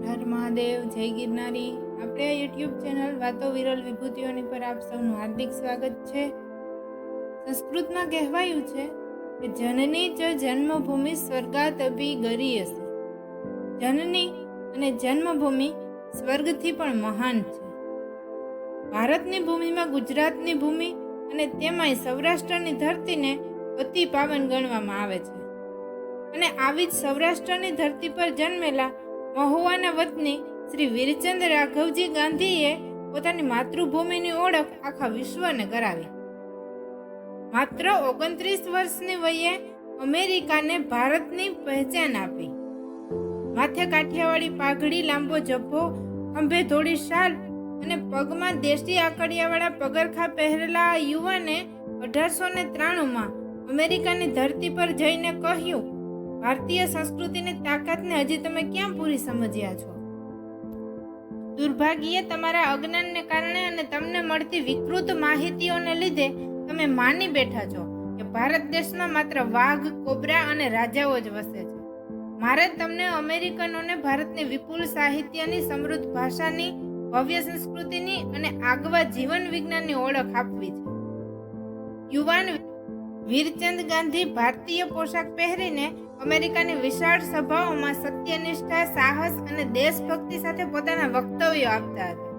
હર મહાદેવ, જય ગિરનારી. આપણે આ યુટ્યુબ ચેનલ વાતો વિરલ વિભૂતિઓની પર આપ સૌનું હાર્દિક સ્વાગત છે. સંસ્કૃતમાં કહેવાયું છે કે જનની ચ જન્મભૂમિ સ્વર્ગાત ગરી હશે જનની અને જન્મભૂમિ સ્વર્ગથી પણ મહાન છે. ભારતની ભૂમિમાં ગુજરાતની ભૂમિ અને તેમાંય સૌરાષ્ટ્રની ધરતીને અતિ પાવન ગણવામાં આવે છે. અને આવી જ સૌરાષ્ટ્રની ધરતી પર જન્મેલા મહુવાના વતની શ્રી વીરચંદ રાઘવજી ગાંધીએ પોતાની માતૃભૂમિની ઓળખ આખા વિશ્વને કરાવી. માત્ર ઓગણત્રીસ વર્ષની વયે અમેરિકાને ભારતની પહેચાન આપી. માથે કાઠિયાવાડી પાઘડી, લાંબો જભ્ભો, ખંભે ધોળી શાલ અને પગમાં દેશી આકડિયાવાળા પગરખા પહેરેલા યુવાને અઢારસો ને ત્રાણુંમાં અમેરિકાની ધરતી પર જઈને કહ્યું ભારતીય સંસ્કૃતિની તાકાતને હજી તમે ક્યાં પૂરી સમજ્યા છો? દુર્ભાગ્યે તમારા અજ્ઞાનને કારણે અને તમને મળતી વિકૃત માહિતીઓને લીધે તમે માની બેઠા છો કે ભારત દેશમાં માત્ર વાઘ, કોબરા અને રાજાઓ જ વસે છે. મારે તમને અમેરિકનોને ભારતની વિપુલ સાહિત્યની સમૃદ્ધ ભાષાની, ભવ્ય સંસ્કૃતિની અને આગવા જીવન વિજ્ઞાનની ઓળખ આપવી છે. યુવાન વીરચંદ ગાંધી ભારતીય પોશાક પહેરીને અમેરિકાની વિશાળ સભાઓમાં સત્યનિષ્ઠા, સાહસ અને દેશભક્તિ સાથે પોતાના વક્તવ્યો આપતા હતા.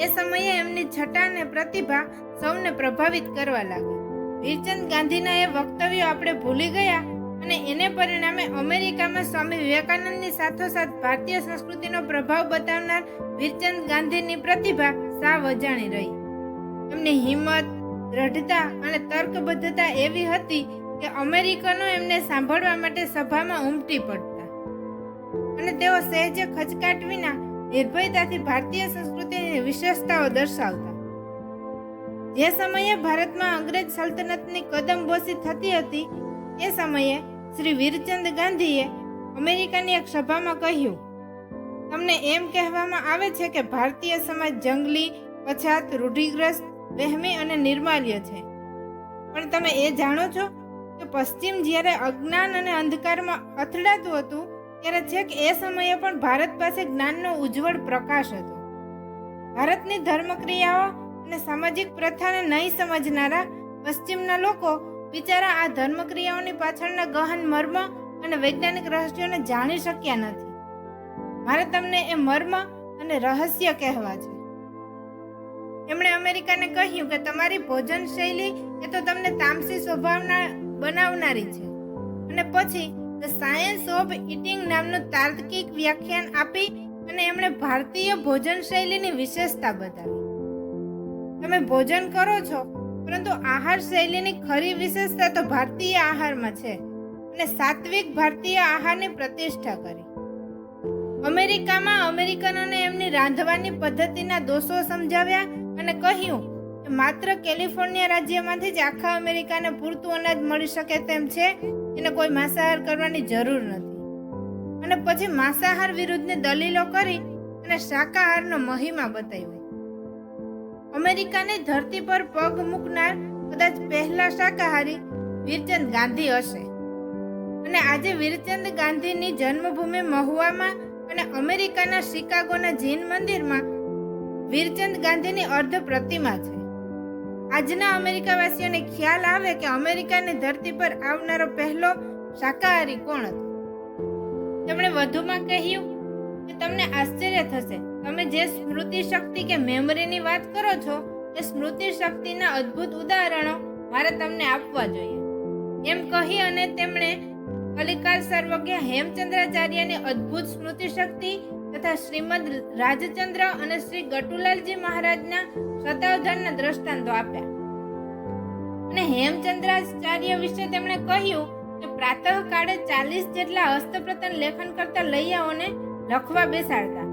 એ સમયે એમની છટા અને પ્રતિભા સૌને પ્રભાવિત કરવા લાગી. વીરચંદ ગાંધીના એ વક્તવ્યો આપણે ભૂલી ગયા અને એને પરિણામે અમેરિકામાં સ્વામી વિવેકાનંદની સાથોસાથ ભારતીય સંસ્કૃતિનો પ્રભાવ બતાવનાર વીરચંદ ગાંધીની પ્રતિભા સાવ અજાણી રહી. એમની હિંમત દ્રઢતા અને તર્કબદ્ધતા એવી હતી કે અમેરિકનો એમને સાંભળવા માટે સભામાં ઉમટી પડતા. અને તેઓ સહેજે ખચકાટ વિના નિર્ભયતાથી ભારતીય સંસ્કૃતિની વિશેષતાઓ દર્શાવતા. જે સમયે ભારતમાં અંગ્રેજ સલ્તનતની કદમબોસી થતી હતી, એ સમયે શ્રી વીરચંદ ગાંધીએ અમેરિકાની એક સભામાં કહ્યું, તમને એમ કહેવામાં આવે છે કે ભારતીય સમાજ જંગલી, પછાત, રૂઢિગ્રસ્ત વહેમી અને નિર્માલ્ય છે. પણ તમે એ જાણો છો કે પશ્ચિમ જ્યારે અજ્ઞાન અને અંધકારમાં અથડાતું હતું, ત્યારે છેક એ સમયે પણ ભારત પાસે જ્ઞાનનો ઉજ્જવળ પ્રકાશ હતો. ભારતની ધર્મક્રિયાઓ અને સામાજિક પ્રથાને નહીં સમજનારા પશ્ચિમના લોકો બિચારા આ ધર્મક્રિયાઓની પાછળના ગહન મર્મ અને વૈજ્ઞાનિક રહસ્યોને જાણી શક્યા નથી. મારે તમને એ મર્મ અને રહસ્ય કહેવા છે. એમણે અમેરિકાને કહ્યું કે તમારી ભોજન શૈલી એ તો તમને તામસી સ્વભાવના બનાવનારી છે. અને પછી ધ સાયન્સ ઓફ ઇટિંગ નામનું તાર્કિક વ્યાખ્યાન આપી અને એમણે ભારતીય ભોજન શૈલીની વિશેષતા બતાવી. તમે ભોજન કરો છો, પરંતુ આહાર શૈલીની ખરી વિશેષતા તો ભારતીય આહારમાં છે અને સાત્વિક ભારતીય આહારની પ્રતિષ્ઠા કરી. અમેરિકામાં અમેરિકનોને એમની રાંધવાની પદ્ધતિના દોષો સમજાવ્યા અને કહ્યું કે માત્ર કેલિફોર્નિયા રાજ્યમાંથી જ આખા અમેરિકાને પૂરતું અનાજ મળી શકે તેમ છે, એને કોઈ માંસાહાર કરવાની જરૂર નથી. અને પછી માંસાહાર વિરુદ્ધની દલીલો કરી અને શાકાહારનો મહિમા બતાવ્યો અમેરિકાની ધરતી પર પગ મૂકનાર કદાચ પહેલા શાકાહારી વીરચંદ ગાંધી હશે. અને આજે વીરચંદ ગાંધીની જન્મભૂમિ મહુવામાં અને અમેરિકાના શિકાગોના જૈન મંદિરમાં વીરચંદ ગાંધીની અર્ધ પ્રતિમા છે. આજના અમેરિકાવાસીઓને ખ્યાલ આવે કે અમેરિકાની ધરતી પર આવનારો પહેલો શાકાહારી કોણ હતો? તેમણે વધુમાં કહ્યું કે તમને આશ્ચર્ય થશે. તમે જે સ્મૃતિ શક્તિ કે મેમરીની વાત કરો છો, એ સ્મૃતિ શક્તિના અદ્ભુત ઉદાહરણો મારે તમને આપવા જોઈએ. એમ કહી અને તેમણે કલિકાલ સર્વજ્ઞ હેમચંદ્રાચાર્યની અદ્ભુત સ્મૃતિ શક્તિ તથા શ્રીમદ રાજચંદ્ર અને શ્રી ગટુલાલજી મહારાજના શતાવધાનના દ્રષ્ટાંતો આપ્યા. અને હેમચંદ્રાચાર્ય વિશે તેમણે કહ્યું કે પ્રાતઃ કાળે ચાલીસ જેટલા હસ્તપ્રતન લેખન કરતા લૈયાઓને લખવા બેસાડતા.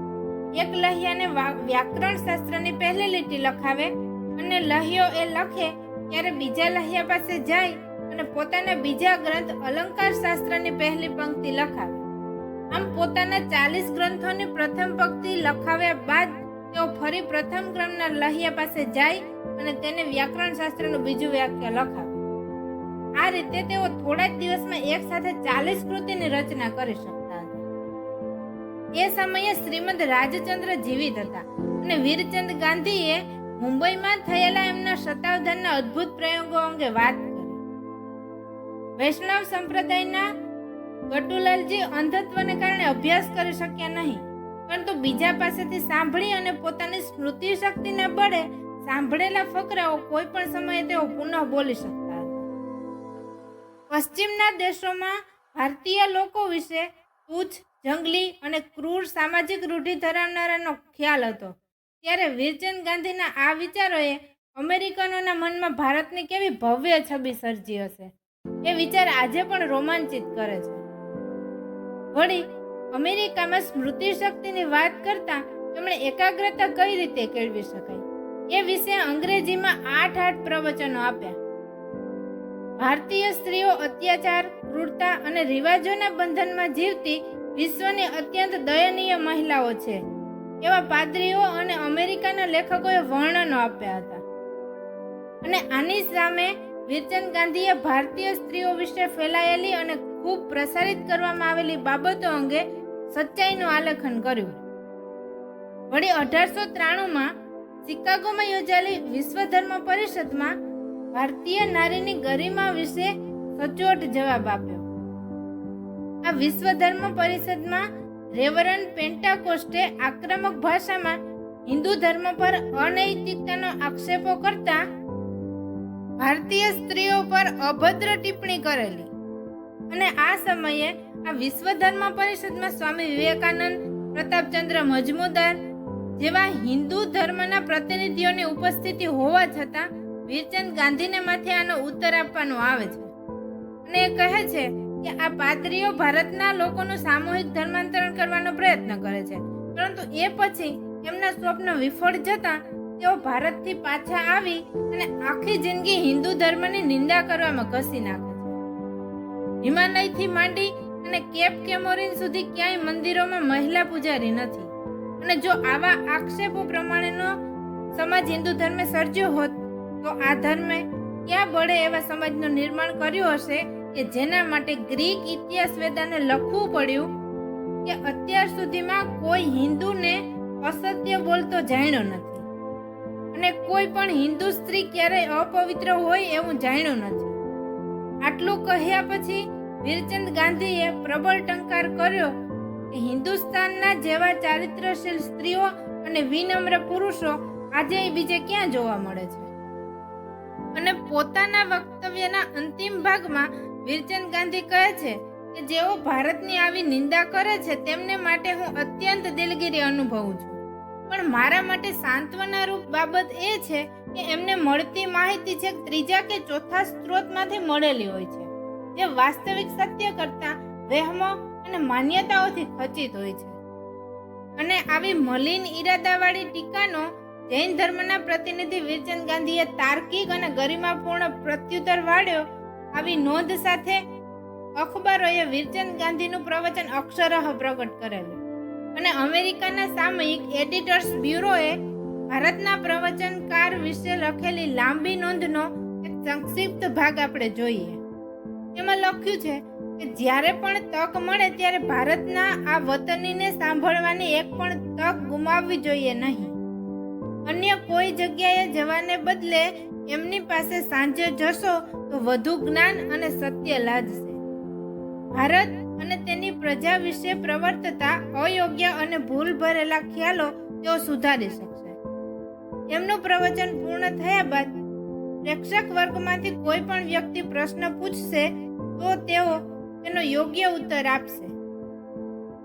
એક લહિયાને વ્યાકરણ શાસ્ત્રની પહેલી લીટી લખાવે અને લહિયો એ લખે ત્યારે બીજા લહિયા પાસે જાય અને પોતાના બીજા ગ્રંથ અલંકાર શાસ્ત્રની પહેલી પંક્તિ લખાવે. આમ પોતાના ચાલીસ ગ્રંથોની પ્રથમ પંક્તિ લખાવ્યા બાદ તેઓ ફરી પ્રથમ ક્રમના લહિયા પાસે જાય અને તેને વ્યાકરણ શાસ્ત્રનું બીજું વાક્ય લખાવે. આ રીતે તેઓ થોડા જ દિવસમાં એક સાથે ચાલીસ કૃતિની રચના કરી શકતા હતા. એ સમયે શ્રીમદ રાજચંદ્ર જીવિત હતા અને વીરચંદ ગાંધીએ મુંબઈમાં થયેલા એમના શતાવધાનના અદ્ભુત પ્રયોગો અંગે વાત કરી. વૈષ્ણવ સંપ્રદાયના ગટુલાલજી અંધત્વને કારણે અભ્યાસ કરી શક્યા નહીં. પરંતુ બીજા પાસેથી સાંભળી અને પોતાની સ્મૃતિ શક્તિના બળે સાંભળેલા ફકરાઓ કોઈ પણ સમયે તેઓ પુનઃ બોલી શકતા પશ્ચિમના દેશોમાં ભારતીય લોકો વિશે તુચ્છ, જંગલી અને ક્રૂર સામાજિક રૂઢિ ધરાવનારાનો ખ્યાલ હતો. ત્યારે વીરચંદ ગાંધીના આ વિચારોએ અમેરિકનોના મનમાં ભારતની કેવી ભવ્ય છબી સર્જી હશે, એ વિચાર આજે પણ રોમાંચિત કરે છે. વળી અમેરિકામાં સ્મૃતિ શક્તિની વાત કરતા તેમણે એકાગ્રતા કઈ રીતે કેળવી શકાય? એ વિશે અંગ્રેજીમાં આઠ આઠ પ્રવચનો આપ્યા. ભારતીય સ્ત્રીઓ અત્યાચાર, ક્રૂરતા અને રિવાજોના બંધનમાં જીવતી વિશ્વની અત્યંત દયનીય મહિલાઓ છે, એવા પાદરીઓ અને અમેરિકાના લેખકોએ વર્ણનો આપ્યા હતા. અને આની સામે વીરચંદ ગાંધીએ ભારતીય સ્ત્રીઓ વિશે ફેલાયેલી અને ખૂબ પ્રસારિત કરવામાં આવેલી બાબતો અંગે સચ્ચાઈનું આલેખન કર્યું. વળી અઢારસો ત્રાણુંમાં શિકાગોમાં યોજાયેલી વિશ્વ ધર્મ પરિષદમાં ભારતીય નારીની ગરિમા વિશે સચોટ જવાબ આપ્યો. આ વિશ્વ ધર્મ પરિષદમાં રેવરન પેન્ટાકોસ્ટે આક્રમક ભાષામાં હિન્દુ ધર્મ પર અનૈતિકતાનો આક્ષેપો કરતા ભારતીય સ્ત્રીઓ પર અભદ્ર ટિપ્પણી કરેલી. અને આ સમયે આ વિશ્વ ધર્મ પરિષદમાં સ્વામી વિવેકાનંદ, પ્રતાપચંદ્ર મજમુદાર જેવા હિન્દુ ધર્મના પ્રતિનિધિઓની ઉપસ્થિતિ હોવા છતાં વીરચંદ ગાંધીને માથે આનો ઉત્તર આપવાનો આવે છે. અને એ કહે છે કે આ પાદરીઓ ભારતના લોકોનું સામૂહિક ધર્માંતરણ કરવાનો પ્રયત્ન કરે છે. પરંતુ એ પછી એમના સ્વપ્ન વિફળ જતા તેઓ ભારતથી પાછા આવી અને આખી જિંદગી હિન્દુ ધર્મની નિંદા કરવામાં ઘસી નાખે. હિમાલયથી માંડી અને કેપ કેમોરિન સુધી ક્યાંય મંદિરોમાં મહિલા પૂજારી નથી. અને જો આવા આક્ષેપો પ્રમાણેનો સમાજ હિન્દુ ધર્મે સર્જ્યો હોત, તો આ ધર્મે ક્યાં બળે એવા સમાજનું નિર્માણ કર્યું હશે કે જેના માટે ગ્રીક ઇતિહાસ વેદાને લખવું પડ્યું કે અત્યાર સુધીમાં કોઈ હિન્દુને અસત્ય બોલતો જાણ્યો નથી. અને કોઈ પણ હિન્દુ સ્ત્રી ક્યારેય અપવિત્ર હોય એવું જાણ્યું નથી. આટલું કહ્યા પછી વીરચંદ ગાંધીએ પ્રબળ ટંકાર કર્યો કે હિન્દુસ્તાનના જેવા ચારિત્રશીલ સ્ત્રીઓ અને વિનમ્ર પુરુષો આજે બીજે ક્યાં જોવા મળે છે? અને પોતાના વક્તવ્યના અંતિમ ભાગમાં વીરચંદ ગાંધી કહે છે કે જેઓ ભારતની આવી નિંદા કરે છે તેમને માટે હું અત્યંત દિલગીરી અનુભવું છું. પણ મારા માટે સાંત્વના રૂપ બાબત એ છે કે એમને મળતી માહિતી છે ત્રીજા કે ચોથા સ્ત્રોતમાંથી મળેલી હોય છે, જે વાસ્તવિક સત્ય કરતા વહેમો અને માન્યતાઓથી ખચિત હોય છે. અને આવી મલિન ઈરાદાવાળી ટીકાનો જૈન ધર્મના પ્રતિનિધિ વીરચંદ ગાંધીએ તાર્કિક અને ગરિમાપૂર્ણ પ્રત્યુત્તર વાળ્યો, આવી નોંધ સાથે અખબારોએ વીરચંદ ગાંધીનું પ્રવચન અક્ષરહ પ્રગટ કરેલું. અને અમેરિકાના સામયિક એડિટર્સ બ્યુરોએ ભારતના પ્રવચનકાર વિશે લખેલી લાંબી નોંધનો એક સંક્ષિપ્ત ભાગ આપણે જોઈએ. એમાં લખ્યું છે કે જ્યારે પણ તક મળે ત્યારે ભારતના આ વતનીને સાંભળવાની એક પણ તક ગુમાવવી જોઈએ નહીં. અન્ય કોઈ જગ્યાએ જવાને બદલે એમની પાસે સાંજે જશો તો વધુ જ્ઞાન અને સત્ય લાજશે. ભારત અને તેની પ્રજા વિશે પ્રવર્તતા, અયોગ્ય અને ભૂલ ભરેલા ખ્યાલો તેઓ સુધારી શકશે એમનું પ્રવચન પૂર્ણ થયા બાદ પ્રેક્ષક વર્ગમાંથી કોઈ પણ વ્યક્તિ પ્રશ્ન પૂછશે, તો તેઓ તેનો યોગ્ય ઉત્તર આપશે.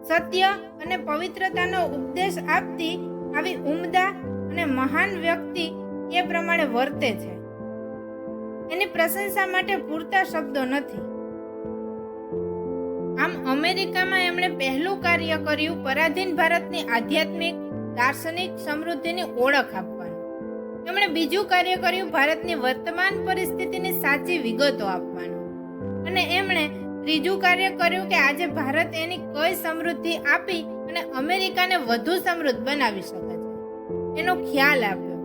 સત્ય અને પવિત્રતાનો ઉપદેશ આપતી આવી ઉમદા અને મહાન વ્યક્તિ એ પ્રમાણે વર્તે છે. એની પ્રશંસા માટે પૂરતા શબ્દો નથી. આમ અમેરિકામાં એમણે પહેલું કાર્ય કર્યું પરાધીન ભારતની આધ્યાત્મિક, દાર્શનિક સમૃદ્ધિની ઓળખ આપવાનું એમણે બીજું કાર્ય કર્યું ભારતની વર્તમાન પરિસ્થિતિની સાચી વિગતો આપવાનું. અને એમણે ત્રીજું કાર્ય કર્યું કે આજે ભારત એની કઈ સમૃદ્ધિ આપી અને અમેરિકાને વધુ સમૃદ્ધ બનાવી શકે છે. એનો ખ્યાલ આપ્યો.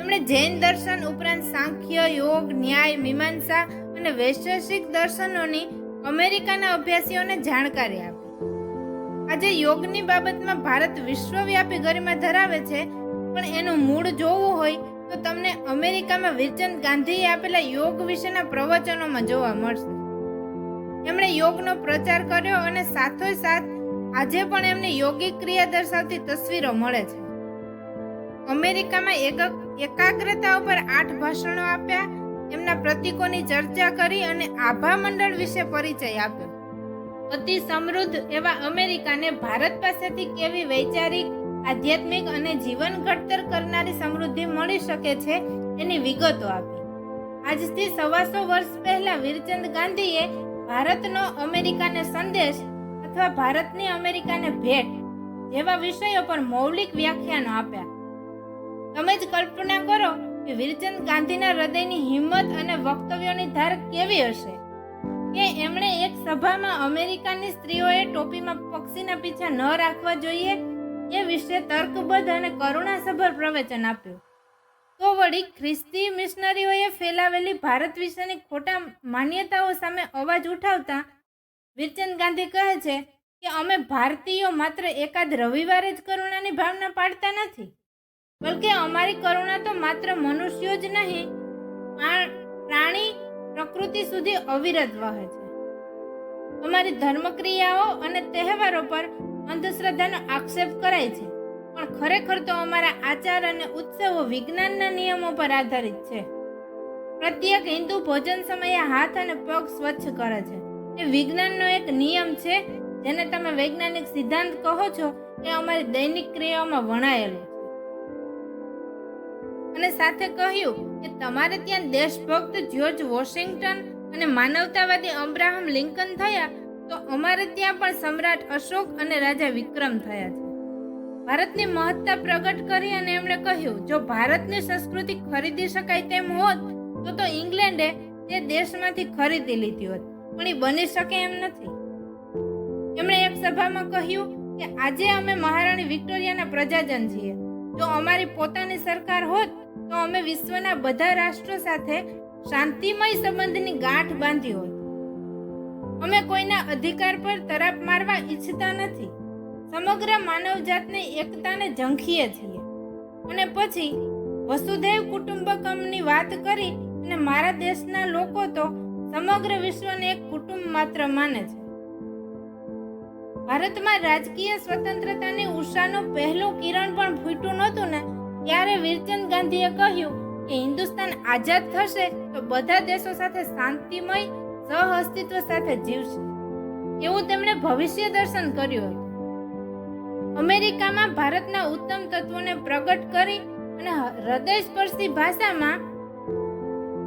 એમણે જૈન દર્શન ઉપરાંત સાંખ્ય, યોગ, ન્યાય, મીમાંસા અને વૈશેષિક દર્શનોની અમેરિકાના અભ્યાસીઓને જાણકારી આપી. આજે યોગની બાબતમાં ભારત વિશ્વવ્યાપી ગરિમા ધરાવે છે પણ એનું મૂળ જોવું હોય તો તમને અમેરિકામાં વિરચંદ ગાંધીએ આપેલા યોગ વિશેના પ્રવચનોમાં જોવા મળશે. એમણે યોગનો પ્રચાર કર્યો અને સાથોસાથ આજે પણ એમને યોગિક ક્રિયા દર્શાવતી તસવીરો મળે છે. અમેરિકામાં એક એકાગ્રતા ઉપર આઠ ભાષણો આપ્યા, એમના પ્રતીકોની ચર્ચા કરી અને આભા મંડળ વિશે પરિચય આપ્યો. અતિ સમૃદ્ધ એવા અમેરિકાને ભારત પાસેથી કેવી વૈચારિક આધ્યાત્મિક અને જીવન ઘડતર કરનારી સમૃદ્ધિ મળી શકે છે એની વિગતો આપી. આજથી સવાસો વર્ષ પહેલા વીરચંદ ગાંધીએ ભારતનો અમેરિકાને સંદેશ અથવા ભારતની અમેરિકાને ભેટ જેવા વિષયો પર મૌલિક વ્યાખ્યાનો આપ્યા. તમે જ કલ્પના કરો કે વીરચંદ ગાંધીના હૃદયની હિંમત અને વક્તવ્યોની ધાર કેવી હશે? કે એમણે એક સભામાં અમેરિકાની સ્ત્રીઓએ ટોપીમાં પક્ષીના પીછા ન રાખવા જોઈએ? એ વિશે તર્કબદ્ધ અને કરુણાસભર પ્રવચન આપ્યું. તો વળી ખ્રિસ્તી મિશનરીઓએ ફેલાવેલી ભારત વિશેની ખોટા માન્યતાઓ સામે અવાજ ઉઠાવતા વીરચંદ ગાંધી કહે છે કે અમે ભારતીયો માત્ર એકાદ રવિવારે જ કરુણાની ભાવના પાડતા નથી, બલકે અમારી કરુણા તો માત્ર મનુષ્યો જ નહીં પ્રા- પ્રાણી પ્રકૃતિ સુધી અવિરત વહે છે. અમારી ધર્મક્રિયાઓ અને તહેવારો પર અંધશ્રદ્ધાનો આક્ષેપ કરાય છે. પણ ખરેખર તો અમારા આચાર અને ઉત્સવો વિજ્ઞાનના નિયમો પર આધારિત છે. પ્રત્યેક હિન્દુ ભોજન સમયે હાથ અને પગ સ્વચ્છ કરે છે. એ વિજ્ઞાનનો એક નિયમ છે. જેને તમે વૈજ્ઞાનિક સિદ્ધાંત કહો છો, એ અમારી દૈનિક ક્રિયાઓમાં વણાયેલું છે. અને સાથે કહ્યું કે તમારે ત્યાં દેશભક્ત જ્યોર્જ વોશિંગ્ટન અને માનવતાવાદી અબ્રાહમ લિંકન થયા તો અમારે ત્યાં પણ સમ્રાટ અશોક અને રાજા વિક્રમ થયા છે. ભારતની મહત્તા પ્રગટ કરી અને એમણે કહ્યું, જો ભારતની સંસ્કૃતિ ખરીદી શકાય તેમ હોત, તો તો ઇંગ્લેન્ડે તે દેશમાંથી ખરીદી લીધી હોત, પણ એ બની શકે એમ નથી. એમણે એક સભામાં કહ્યું કે, આજે અમે મહારાણી વિક્ટોરિયાના પ્રજાજન છીએ. જો અમારી પોતાની સરકાર હોત, તો અમે વિશ્વના બધા રાષ્ટ્રો સાથે શાંતિમય સંબંધની ગાંઠ બાંધી હોત. અમે કોઈના અધિકાર પર તરાપ મારવા ઈચ્છતા નથી. સમગ્ર માનવજાતની એકતાને ઝંખીએ છીએ. અને પછી વસુધૈવ કુટુંબકમની વાત કરી અને મારા દેશના લોકો તો સમગ્ર વિશ્વને એક કુટુંબ માત્ર માને છે. ભારતમાં રાજકીય સ્વતંત્રતાની ઉષાનું પહેલું કિરણ પણ ફૂટ્યું નહોતું ને, ત્યારે વીરચંદ ગાંધીએ કહ્યું કે હિન્દુસ્તાન આઝાદ થશે તો બધા દેશો સાથે શાંતિમય સહઅસ્તિત્વ સાથે જીવશે એવું તેમણે ભવિષ્ય દર્શન કર્યું હતું અમેરિકામાં ભારતના ઉત્તમ તત્વોને પ્રગટ કરી અને હૃદયસ્પર્શી ભાષામાં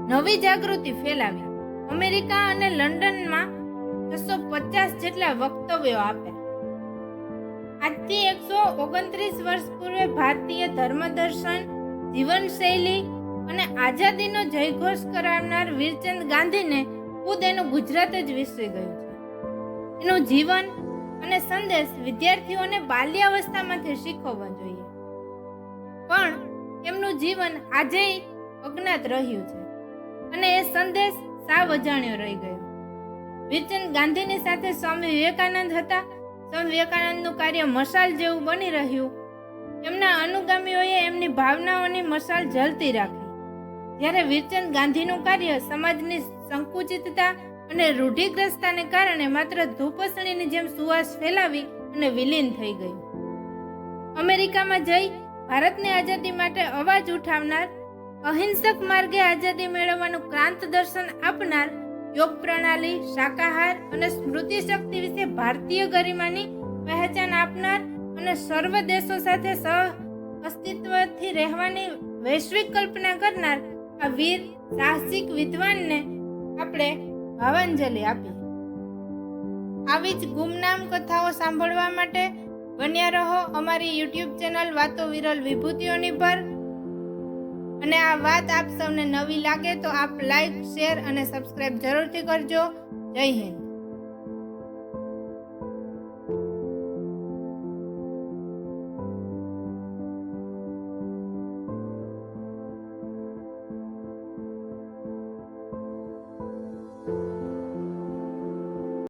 નવી જાગૃતિ ફેલાવી. અમેરિકા અને લંડનમાં છસો પચાસ જેટલા વક્તવ્યો આપ્યા. આજથી એકસો ઓગણત્રીસ વર્ષ પૂર્વે ભારતીય ધર્મદર્શન, જીવનશૈલી અને આઝાદીનો જયઘોષ કરાવનાર વીરચંદ ગાંધીને ખુદ એનું ગુજરાત જ વિસરી ગયું છે. એનું જીવન અને સંદેશ વિદ્યાર્થીઓને બાલ્યાવસ્થામાંથી શીખવવા જોઈએ. પણ એમનું જીવન આજે અજ્ઞાત રહ્યું છે અને એ સંદેશ સાવ અજાણ્યો રહી ગયો. વીરચંદ ગાંધીની સાથે સ્વામી વિવેકાનંદ હતા. સ્વામી વિવેકાનંદનું કાર્ય મશાલ જેવું બની રહ્યું. એમના અનુગામીઓએ એમની ભાવનાઓની મશાલ જલતી રાખી. જ્યારે વીરચંદ ગાંધીનું કાર્ય સમાજની સંકુચિતતા અને રૂઢિગ્રસ્તાને કારણે માત્ર ધૂપસણીની જેમ સુવાસ ફેલાવી અને વિલીન થઈ ગયું. અમેરિકામાં જઈ ભારતની આઝાદી માટે અવાજ ઉઠાવનાર, અહિંસક માર્ગે આઝાદી મેળવવાનું ક્રાંત દર્શન આપનાર, યોગ પ્રણાલી, શાકાહાર અને સ્મૃતિ શક્તિ વિશે ભારતીય ગરિમાની પહેચાન આપનાર અને સર્વ દેશો સાથે સહ અસ્તિત્વથી રહેવાની વૈશ્વિક કલ્પના કરનાર આ વીર સાહસિક વિદ્વાનને આપણે ભાવાંજલિ આપી. આવી જ ગુમનામ કથાઓ સાંભળવા માટે બન્યા રહો અમારી યુટ્યુબ ચેનલ વાતો વિરલ વિભૂતિઓની પર. અને આ વાત આપ સૌને નવી લાગે તો આપ લાઈક શેર અને સબસ્ક્રાઈબ જરૂરથી કરજો. જય હિન્દ.